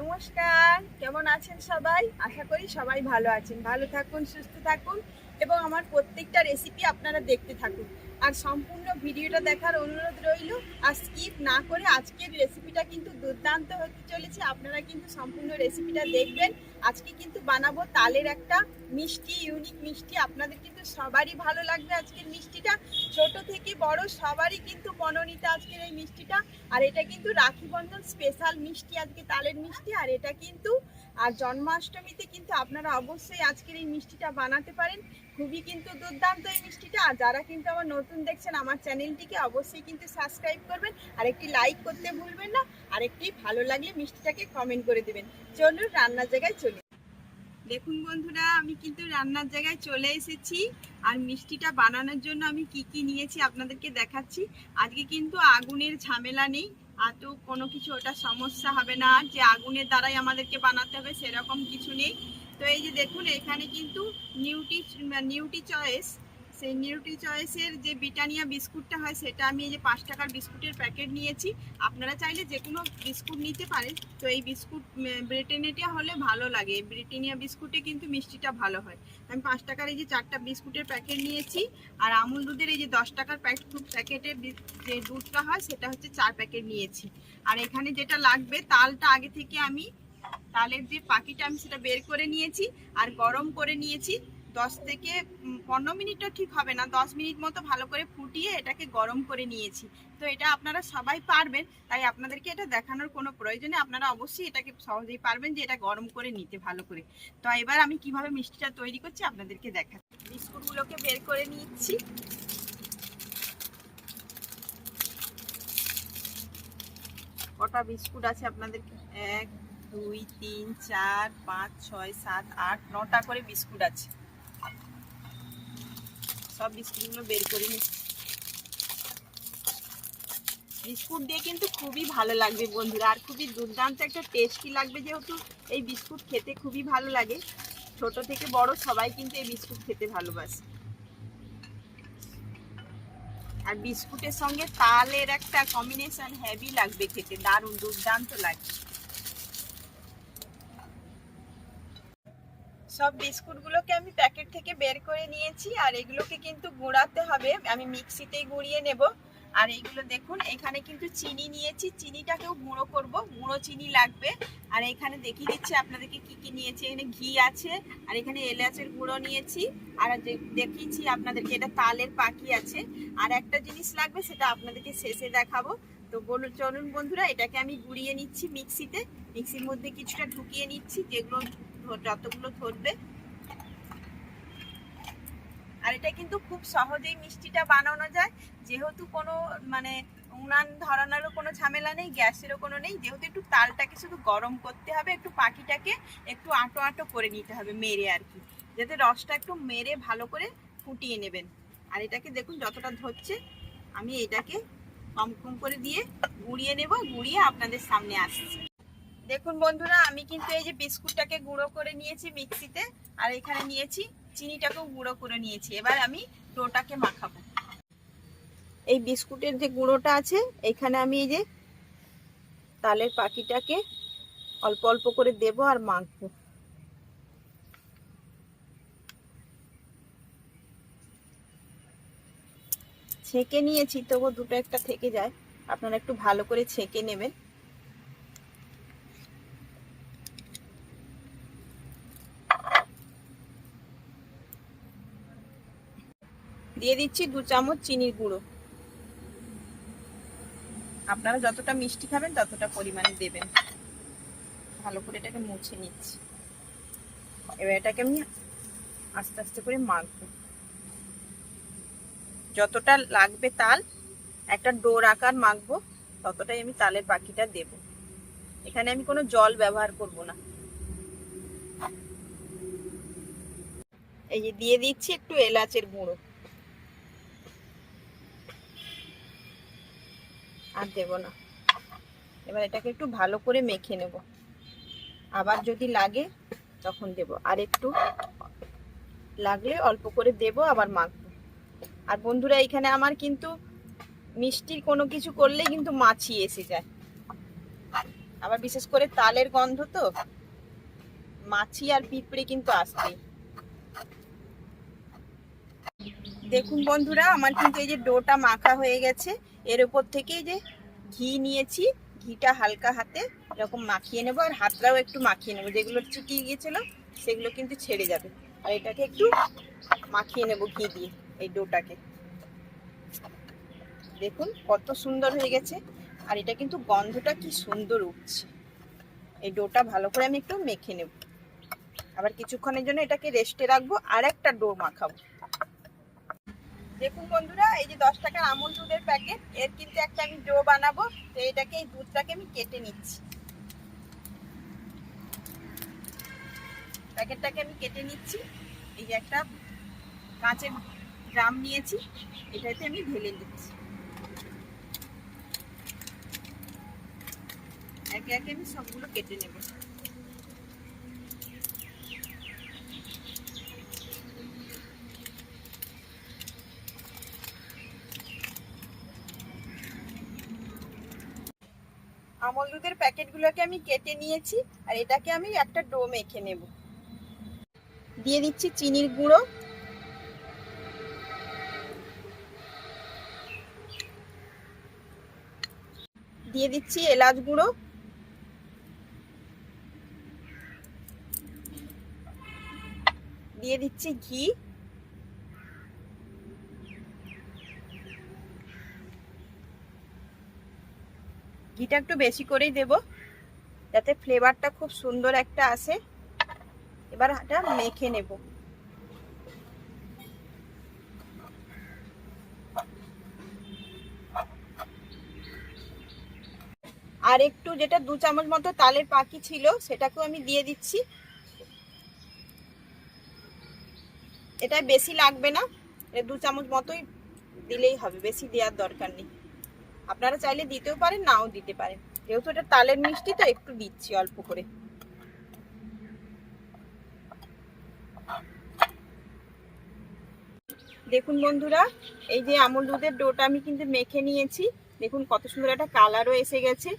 নমস্কার, কেমন আছেন সবাই? আশা করি সবাই ভালো আছেন। ভালো থাকুন, সুস্থ থাকুন এবং আমার প্রত্যেকটা রেসিপি আপনারা দেখতে থাকুন। আর সম্পূর্ণ ভিডিওটা দেখার অনুরোধ রইল, আর স্কিপ না করে আজকের রেসিপিটা কিন্তু দুর্দান্ত হতে চলেছে। আপনারা কিন্তু সম্পূর্ণ রেসিপিটা দেখবেন। আজকে কিন্তু বানাবো তালের একটা মিষ্টি ইউনিক মিষ্টি। আপনাদের কিন্তু সবারই ভালো লাগবে আজকের মিষ্টিটা। ছোট থেকে বড় সবারই কিন্তু মনোনীত আজকের এই মিষ্টিটা। আর এটা কিন্তু রাখি বন্ধন স্পেশাল মিষ্টি আজকে, তালের মিষ্টি। আর এটা কিন্তু, আর জন্মাষ্টমীতে কিন্তু আপনারা অবশ্যই আজকের এই মিষ্টিটা বানাতে পারেন। খুবই কিন্তু দুর্দান্ত এই মিষ্টিটা। আর যারা কিন্তু আমার নতুন দেখছেন আমার চ্যানেলটিকে, অবশ্যই কিন্তু সাবস্ক্রাইব করবেন। আর একটি লাইক করতে ভুলবেন না। আর একটি ভালো লাগলে মিষ্টিটাকে কমেন্ট করে দেবেন। চলুন রান্নার জায়গায় চলুন দেখুন বন্ধুরা, আমি কিন্তু রান্নার জায়গায় চলে এসেছি আর মিষ্টিটা বানানোর জন্য আমি কি কি নিয়েছি আপনাদেরকে দেখাচ্ছি। আজকে কিন্তু আগুনের ঝামেলা নেই আর তো কোনো কিছু ওটা সমস্যা হবে না। যে আগুনের দ্বারাই আমাদেরকে বানাতে হবে সেরকম কিছু নেই। তো এই যে দেখুন, এখানে কিন্তু নিউটি নিউটি চয়েস সেই নিউটি চয়েসের যে ব্রিটানিয়া বিস্কুটটা হয়, সেটা আমি এই যে পাঁচ টাকার বিস্কুটের প্যাকেট নিয়েছি। আপনারা চাইলে যে কোনো বিস্কুট নিতে পারেন। তো এই বিস্কুট ব্রিটানিয়াটা হলে ভালো লাগে। ব্রিটানিয়া বিস্কুটে কিন্তু মিষ্টিটা ভালো হয়। আমি পাঁচ টাকার এই যে চারটা বিস্কুটের প্যাকেট নিয়েছি। আর আমুল দুধের এই যে দশ টাকার প্যাকেটের যে দুধটা হয়, সেটা হচ্ছে চার প্যাকেট নিয়েছি। আর এখানে যেটা লাগবে, তালটা আগে থেকে আমি, তালের যে পাখিটা আমি সেটা বের করে নিয়েছি। আর গরম করে নিয়েছি। দশ থেকে পনেরো মিনিটও ঠিক হবে না। দশ মিনিট মতো ভালো করে ফুটিয়ে এটাকে গরম করে নিয়েছি। তো এটা আপনারা সবাই পারবেন, তাই আপনাদেরকে এটা দেখানোর কোনো প্রয়োজনে আপনারা অবশ্যই এটাকে সহজেই পারবেন যে এটা গরম করে নিতে ভালো করে। তো এবার আমি কীভাবে মিষ্টিটা তৈরি করছি আপনাদেরকে দেখাচ্ছি। বিস্কুটগুলোকে বের করে নিচ্ছি। কটা বিস্কুট আছে আপনাদেরকে? এক, দুই, তিন, চার, পাঁচ, ছয়, সাত, আট, নটা করে বিস্কুট আছে। সব বিস্কুটগুলো বের করে নিচ্ছি। বিস্কুট দিয়ে কিন্তু খুবই ভালো লাগবে বন্ধুরা, আর খুবই দুর্দান্ত একটা টেস্টি লাগবে যেহেতু এই বিস্কুট খেতে খুবই ভালো লাগে। ছোট থেকে বড় সবাই কিন্তু এই বিস্কুট খেতে ভালোবাসে। আর বিস্কুটের সঙ্গে তালের একটা কম্বিনেশন হেভি লাগবে খেতে, দারুণ দুর্দান্ত লাগবে। সব বিস্কুটগুলোকে আমি প্যাকেট নিয়েছি আর এগুলোকে কিন্তু গুঁড়াতে হবে। আমি মিক্সিতেই গুঁড়িয়ে নেব। আর এইগুলো দেখুন, এখানে কিন্তু চিনি নিয়েছি। চিনিটাকেও গুঁড়ো করব। গুঁড়ো চিনি লাগবে। আর এখানে দেখিয়ে দিচ্ছি আপনাদেরকে কি কি নিয়েছি। এখানে ঘি আছে, আর এখানে এলাচের গুঁড়ো নিয়েছি। আর দেখিয়েছি আপনাদেরকে, এটা তালের পাখি আছে। আর একটা জিনিস লাগবে, সেটা আপনাদেরকে শেষে দেখাবো। তো বলুন, চলুন বন্ধুরা, এটাকে আমি গুঁড়িয়ে নিচ্ছি মিক্সিতে। মিক্সির মধ্যে কিছুটা ঢুকিয়ে নিচ্ছি, যেগুলো যতগুলো ধরবে। এটা কিন্তু খুব সহজেই মিষ্টিটা বানানো যায়। যেহেতু কোনো মানে উনান ধরানোরও কোনো ঝামেলা নেই, গ্যাসেরও কোনো নেই। যেহেতু একটু তালটাকে শুধু গরম করতে হবে, একটু পাখিটাকে একটু আঁটো আঁটো করে নিতে হবে, মেরে আর কি। যাতে রসটা একটু মেরে ভালো করে ফুটিয়ে নেবেন। আর এটাকে দেখুন যতটা ধরছে, আমি এটাকে কম কম করে দিয়ে গুঁড়িয়ে নেব, গুঁড়িয়ে আপনাদের সামনে আসছে। দেখুন বন্ধুরা, আমি কিন্তু এই যে বিস্কুটটাকে গুঁড়ো করে নিয়েছি মিক্সিতে, আর এখানে নিয়েছি চিনিটাকেও গুঁড়ো করে নিয়েছি। এবার আমি ডোটাকে মাখাবো। এই বিস্কুটের যে গুঁড়োটা আছে, এখানে আমি এই যে তালের পাখিটাকে অল্প অল্প করে দেব আর মাখবো। ছেঁকে নিয়েছি তবু দুটো একটা থেকে যায়। আপনারা একটু ভালো করে ছেঁকে নেবেন। দিয়ে দিচ্ছি দু চামচ চিনির গুঁড়ো। আপনারা যতটা মিষ্টি খাবেন, ততটা পরিমাণে দেবেন। ভালো করে এটাকে মুছে নিচ্ছি। এবার এটাকে আমি আস্তে আস্তে করে মাখবো। যতটা লাগবে তাল, একটা ডোর আকার মাখবো, ততটাই আমি তালের পাখিটা দেব। এখানে আমি কোনো জল ব্যবহার করব না। এই যে দিয়ে দিচ্ছি একটু এলাচের গুঁড়ো। আর দেব না। এবার এটাকে একটু ভালো করে মেখে নেব। আবার যদি লাগে, তখন দেব। আর একটু লাগলে অল্প করে দেব, আবার মাখবো। আর বন্ধুরা, এখানে আমার কিন্তু মিষ্টির কোনো কিছু করলে কিন্তু মাছি এসে যায়। আবার বিশেষ করে তালের গন্ধ তো, মাছি আর পিঁপড়ে কিন্তু আসবে দেখুন বন্ধুরা, আমার কিন্তু এই যে ডোটা মাখা হয়ে গেছে। এর উপর থেকে যে ঘি নিয়েছি। ঘিটা হালকা হাতে এরকম মাখিয়ে নেব, আর হাতটাও একটু মাখিয়ে নেব। যেগুলো চিটিয়ে গিয়েছিল, সেগুলো কিন্তু ছেড়ে যাবে। আর এটাকে একটু মাখিয়ে নেব ঘি দিয়ে, এই ডোটাকে। দেখুন কত সুন্দর হয়ে গেছে। আর এটা কিন্তু গন্ধটা কি সুন্দর উঠছে। এই ডোটা ভালো করে আমি একটু মেখে নেব। আবার কিছুক্ষণের জন্য এটাকে রেস্টে রাখব, আর একটা ডো মাখাবো। দেখুন বন্ধুরা, এই যে দশ টাকার আমুল দুধের প্যাকেট এর কিন্তু একটা আমি ডো বানাবো, তো এটাকে এই দুধটাকে আমি কেটে নিচ্ছি। প্যাকেটটাকে আমি কেটে নিচ্ছি। এই যে একটা কাঁচের ড্রাম নিয়েছি, এটাতে আমি ঢেলে নিচ্ছি একে একে আমি সবগুলো কেটে নেব। আমল দুধের প্যাকেটগুলোকে আমি কেটে নিয়েছি আর এটাকে আমি একটা ডো মেখে নেব। দিয়ে দিচ্ছি চিনির গুঁড়ো। দিয়ে দিচ্ছি এলাচ গুঁড়ো। দিয়ে দিচ্ছি ঘি। ঘিটা একটু বেশি করেই দেব, যাতে ফ্লেভারটা খুব সুন্দর একটা আসে। এবার এটা মেখে নেব। আর একটু যেটা দু চামচ মতো তালের পাখি ছিল, সেটাকেও আমি দিয়ে দিচ্ছি। এটা বেশি লাগবে না দু চামচ মতোই দিলেই হবে, বেশি দেওয়ার দরকার নেই। আপনারা চাইলে দিতেও পারেন, নাও দিতে পারেন। যেহেতু এটা তালের মিষ্টি, তো একটু দিচ্ছি অল্প করে। দেখুন বন্ধুরা, এই যে আমুল দুধের ডোটা আমি কিন্তু মেখে নিয়েছি। দেখুন কত সুন্দর একটা কালারও এসে গেছে।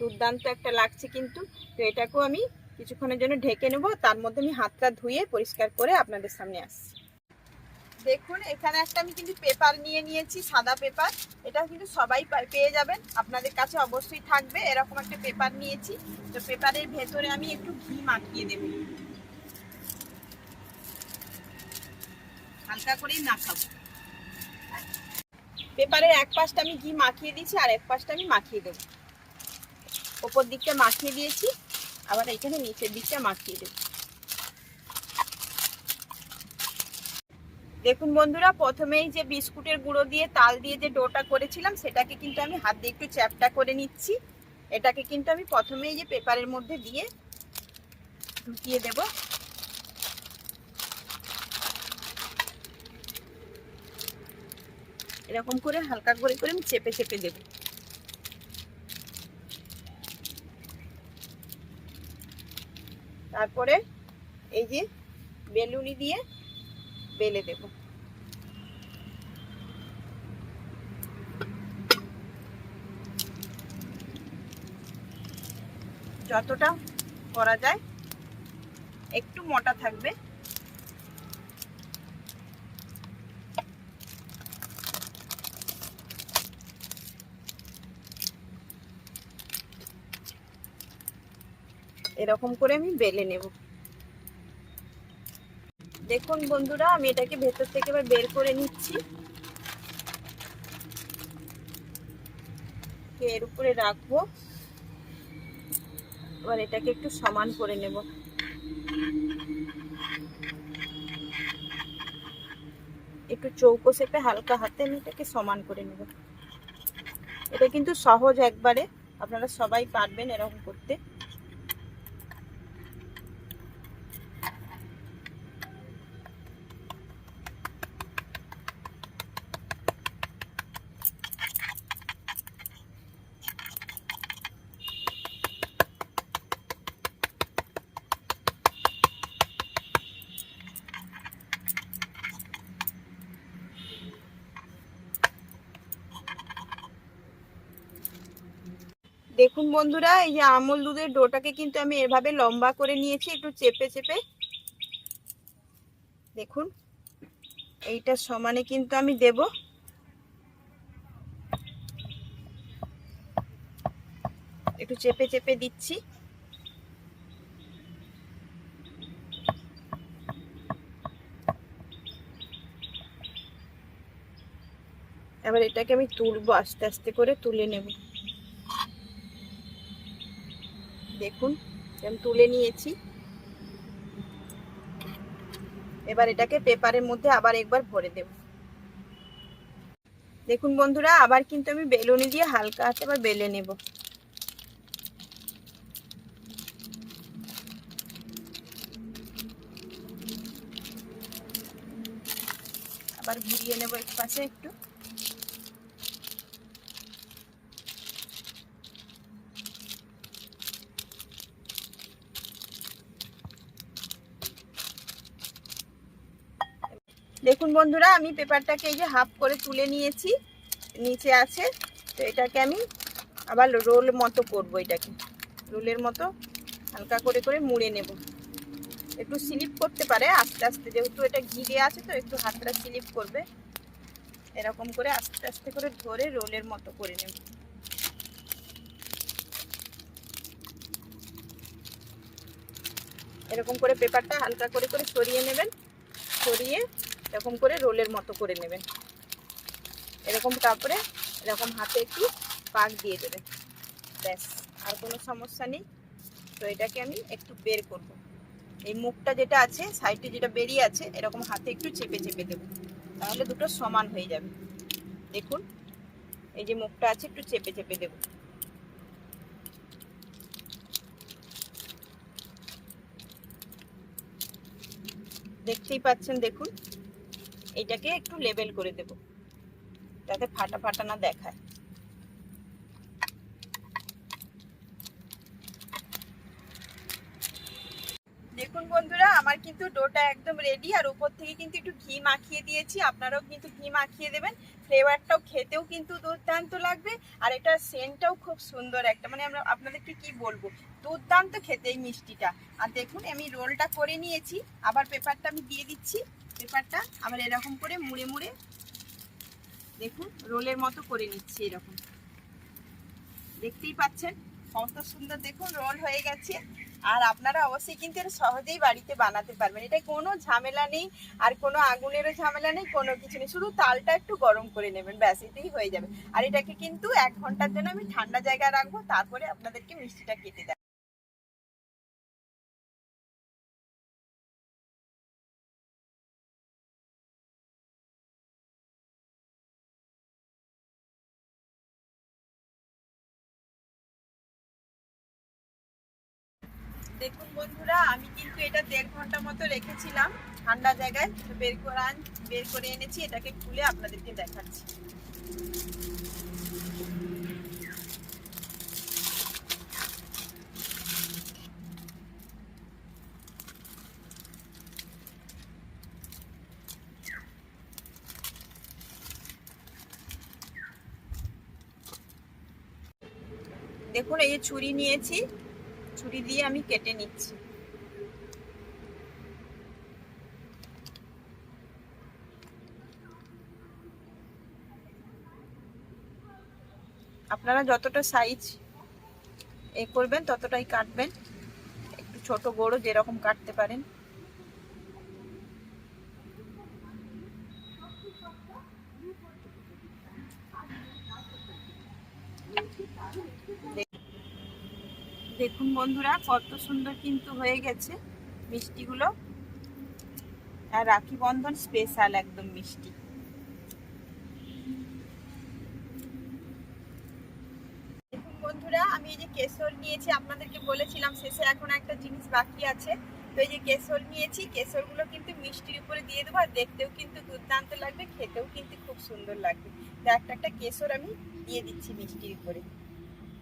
দুর্দান্ত একটা লাগছে কিন্তু। তো এটাকেও আমি কিছুক্ষণের জন্য ঢেকে নেব। তার মধ্যে আমি হাতটা ধুয়ে পরিষ্কার করে আপনাদের সামনে আসছি। দেখুন, এখানে একটা আমি কিন্তু পেপার নিয়ে নিয়েছি, সাদা পেপার। এটা কিন্তু সবাই পেয়ে যাবেন। আপনাদের কাছে অবশ্যই থাকবে, এরকম একটা পেপার নিয়েছি। তো পেপারের ভেতরে আমি একটু ঘি মাখিয়ে দেব। হালকা করেই মাখাবো। পেপারের এক পাশটা আমি ঘি মাখিয়ে দিয়েছি, আর এক পাশটা আমি মাখিয়ে দেবো। ওপর দিকটা মাখিয়ে দিয়েছি, আবার এখানে নিচের দিকটা মাখিয়ে দেবো। দেখুন বন্ধুরা, প্রথমেই যে বিস্কুটের গুঁড়ো দিয়ে তাল দিয়ে যে ডোটা করেছিলাম, সেটাকে কিন্তু আমি হাত দিয়ে একটু চ্যাপটা করে নিচ্ছি। এটাকে কিন্তু আমি প্রথমেই যে পেপারের মধ্যে দিয়ে ঢুকিয়ে দেব। এরকম করে হালকা করে করে আমি চেপে চেপে দেব। তারপরে এই যে বেলুনি দিয়ে বেলে দেব। যতটা করা যায় একটু মোটা থাকবে। এরকম করে আমি বেলে নেব। দেখুন বন্ধুরা, আমি এটাকে ভেতর থেকে এবার বের করে নিচ্ছি। এর উপরে রাখব? এবার এটাকে একটু সমান করে নেব। একটু চৌকো শেপে হালকা হাতে আমি এটাকে সমান করে নেব। এটা কিন্তু সহজ একবারে, আপনারা সবাই পারবেন এরকম করতে। দেখুন বন্ধুরা, এই যে আমল দুধের ডোটাকে কিন্তু আমি এভাবে লম্বা করে নিয়েছি, একটু চেপে চেপে। দেখুন, এইটা সমানে কিন্তু আমি দেব। একটু চেপে চেপে দিচ্ছি। এবার এটাকে আমি তুলবো, আস্তে আস্তে করে তুলে নেব। দেখুন তুলে নিয়েছি। এবার এটাকে পেপারের মধ্যে আবার একবার ভরে দেব। দেখুন বন্ধুরা, আবার কিন্তু আমি বেলুনি দিয়ে হালকা হাতে আবার বেলে নেব। আবার ঘুরিয়ে নেব এক পাশে একটু। দেখুন বন্ধুরা, আমি পেপারটাকে এই যে হাফ করে তুলে নিয়েছি, নিচে আছে, তো এটাকে আমি আবার রোল মতো করব এটাকে। রোলের মতো হালকা করে করে মুড়ে নেব। একটু স্লিপ করতে পারে, আস্তে আস্তে যেহেতু এটা ঘিরে আছে, তো একটু হাতটা স্লিপ করবে। এরকম করে আস্তে আস্তে করে ধরে রোলের মতো করে নেব। এরকম করে পেপারটা হালকা করে করে সরিয়ে নেবেন। সরিয়ে এরকম করে রোলের মতো করে নেবেন। এরকম তারপরে এরকম হাতে একটু পাক দিয়ে দেবেন ব্যাস, আর কোনো সমস্যা নেই। তো এটাকে আমি একটু বের করব। এই মুখটা যেটা আছে, সাইডে যেটা বেরিয়ে আছে, এরকম হাতে একটু চেপে চেপে দেবো। তাহলে দুটো সমান হয়ে যাবে। দেখুন, এই যে মুখটা আছে, একটু চেপে চেপে দেবো। দেখতেই পাচ্ছেন, দেখুন। এইটাকে একটু লেবেল করে দেব, যাতে ফাটা ফাটা না দেখায়। দেখুন বন্ধুরা, আমার কিন্তু ডোটা একদম রেডি আর উপর থেকে কিন্তু একটু ঘি মাখিয়ে দিয়েছি, আপনারাও কিন্তু ঘি মাখিয়ে দেবেন। ফ্লেভারটাও খেতেও কিন্তু দুর্দান্ত লাগবে, আর এটার সেন্টটাও খুব সুন্দর একটা মানে আমরা আপনাদেরকে কি বলব, দুর্দান্ত খেতে এই মিষ্টিটা। আর দেখুন, আমি রোলটা করে নিয়েছি, আবার পেপারটা আমি দিয়ে দিচ্ছি, পেপারটা আবার এরকম করে মুড়ে মুড়ে, দেখুন, রোলের মতো করে নিচ্ছি এরকম। দেখতেই পাচ্ছেন, কত সুন্দর, দেখুন, রোল হয়ে গেছে। আর আপনারা অবশ্যই কিন্তু এর সহজেই বাড়িতে বানাতে পারবেন। এটা কোনো ঝামেলা নেই, আর কোনো আগুনেরও ঝামেলা নেই, কোনো কিছু নেই। শুধু তালটা একটু গরম করে নেবেন, ব্যাস, এতেই হয়ে যাবে। আর এটাকে কিন্তু এক ঘণ্টার জন্য আমি ঠান্ডা জায়গায় রাখব, তারপরে আপনাদেরকে মিষ্টিটা কেটে দেবো। বন্ধুরা আমি কিন্তু এটা দেড় ঘণ্টা মতো রেখেছিলাম। ঠান্ডা জায়গায় বের করে বের করে এনেছি, এটাকে খুলে আপনাদেরকে দেখাচ্ছি। দেখুন, এই যে ছুরি নিয়েছি, ছুরি দিয়ে আমি কেটে নিচ্ছি। আপনারা যতটা সাইজ এ করবেন, ততটাই কাটবেন। একটু ছোট, বড় যেরকম কাটতে পারেন। দেখুন বন্ধুরা, কত সুন্দর কিন্তু হয়ে গেছে মিষ্টিগুলো। আর রাখি বন্ধন স্পেশাল একদম মিষ্টি দেখুন বন্ধুরা আমি এই যে কেশর নিয়েছি, আপনাদেরকে বলেছিলাম শেষে এখন একটা জিনিস বাকি আছে। তো এই যে কেশর নিয়েছি, কেশরগুলো কিন্তু মিষ্টির উপরে দিয়ে দেবো আর দেখতেও কিন্তু দুর্দান্ত লাগবে, খেতেও কিন্তু খুব সুন্দর লাগবে। তো একটা একটা কেশর আমি দিয়ে দিচ্ছি মিষ্টির উপরে।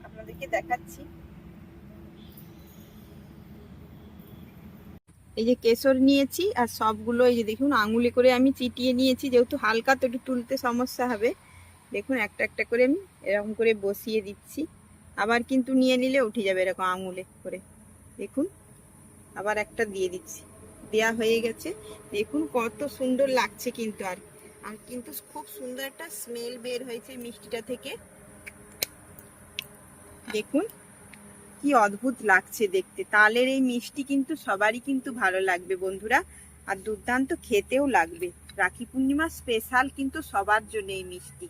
আপনাদেরকে দেখাচ্ছি। এই যে কেশর নিয়েছি আর সবগুলো, এই যে দেখুন, আঙুলে করে আমি চিটিয়ে নিয়েছি, যেহেতু হালকা তো একটু তুলতে সমস্যা হবে। দেখুন, একটা একটা করে আমি এরকম করে বসিয়ে দিচ্ছি। আবার কিন্তু নিয়ে নিলে উঠে যাবে এরকম আঙুলে করে। দেখুন, আবার একটা দিয়ে দিচ্ছি। দেয়া হয়ে গেছে। দেখুন কত সুন্দর লাগছে কিন্তু আর। আর কিন্তু খুব সুন্দর একটা স্মেল বের হয়েছে মিষ্টিটা থেকে। দেখুন, কি অদ্ভুত লাগছে দেখতে। তালের এই মিষ্টি কিন্তু সবারই কিন্তু ভালো লাগবে বন্ধুরা। আর দুর্দান্ত খেতেও লাগবে। রাখি পূর্ণিমা স্পেশাল কিন্তু সবার জন্য এই মিষ্টি।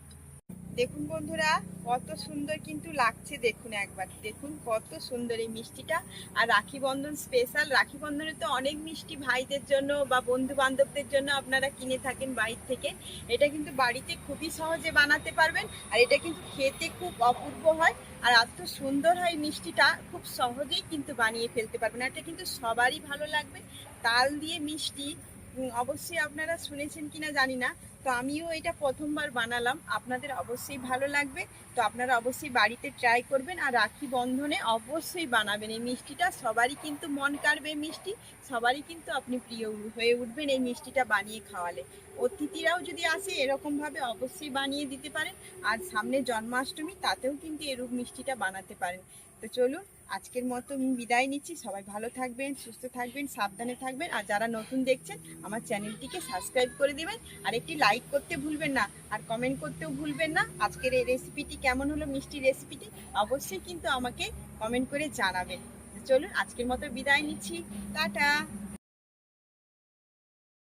দেখুন বন্ধুরা, কত সুন্দর কিন্তু লাগছে দেখুন একবার। দেখুন কত সুন্দর এই মিষ্টিটা। আর রাখি বন্ধন স্পেশাল রাখি বন্ধনে তো অনেক মিষ্টি ভাইদের জন্য বা বন্ধু বান্ধবদের জন্য আপনারা কিনে থাকেন বাইর থেকে। এটা কিন্তু বাড়িতে খুবই সহজে বানাতে পারবেন। আর এটা কিন্তু খেতে খুব অপূর্ব হয়। আর এত সুন্দর হয় মিষ্টিটা। খুব সহজেই কিন্তু বানিয়ে ফেলতে পারবেন। এটা কিন্তু সবারই ভালো লাগবে। তাল দিয়ে মিষ্টি। অবশ্যই আপনারা শুনেছেন কিনা জানি না। তো আমিও এটা প্রথমবার বানালাম। আপনাদের অবশ্যই ভালো লাগবে। তো আপনারা অবশ্যই বাড়িতে ট্রাই করবেন আর রাখি বন্ধনে অবশ্যই বানাবেন। এই মিষ্টিটা সবারই কিন্তু মন কাড়বে মিষ্টি। সবারই কিন্তু আপনি প্রিয় হয়ে উঠবেন এই মিষ্টিটা বানিয়ে খাওয়ালে। অতিথিরাও যদি আসে, এরকমভাবে অবশ্যই বানিয়ে দিতে পারেন। আর সামনে জন্মাষ্টমী, তাতেও কিন্তু এরূপ মিষ্টিটা বানাতে পারেন। তো চলুন, আজকের মতো বিদায় নিচ্ছি। সবাই ভালো থাকবেন, সুস্থ থাকবেন, সাবধানে থাকবেন। আর যারা নতুন দেখছেন, আমার চ্যানেলটিকে সাবস্ক্রাইব করে দেবেন। আর একটি লাইক করতে ভুলবেন না, আর কমেন্ট করতেও ভুলবেন না। আজকের এই রেসিপিটি কেমন হলো, মিষ্টি রেসিপিটি অবশ্যই কিন্তু আমাকে কমেন্ট করে জানাবেন। চলুন, আজকের মতো বিদায় নিচ্ছি। টাটা!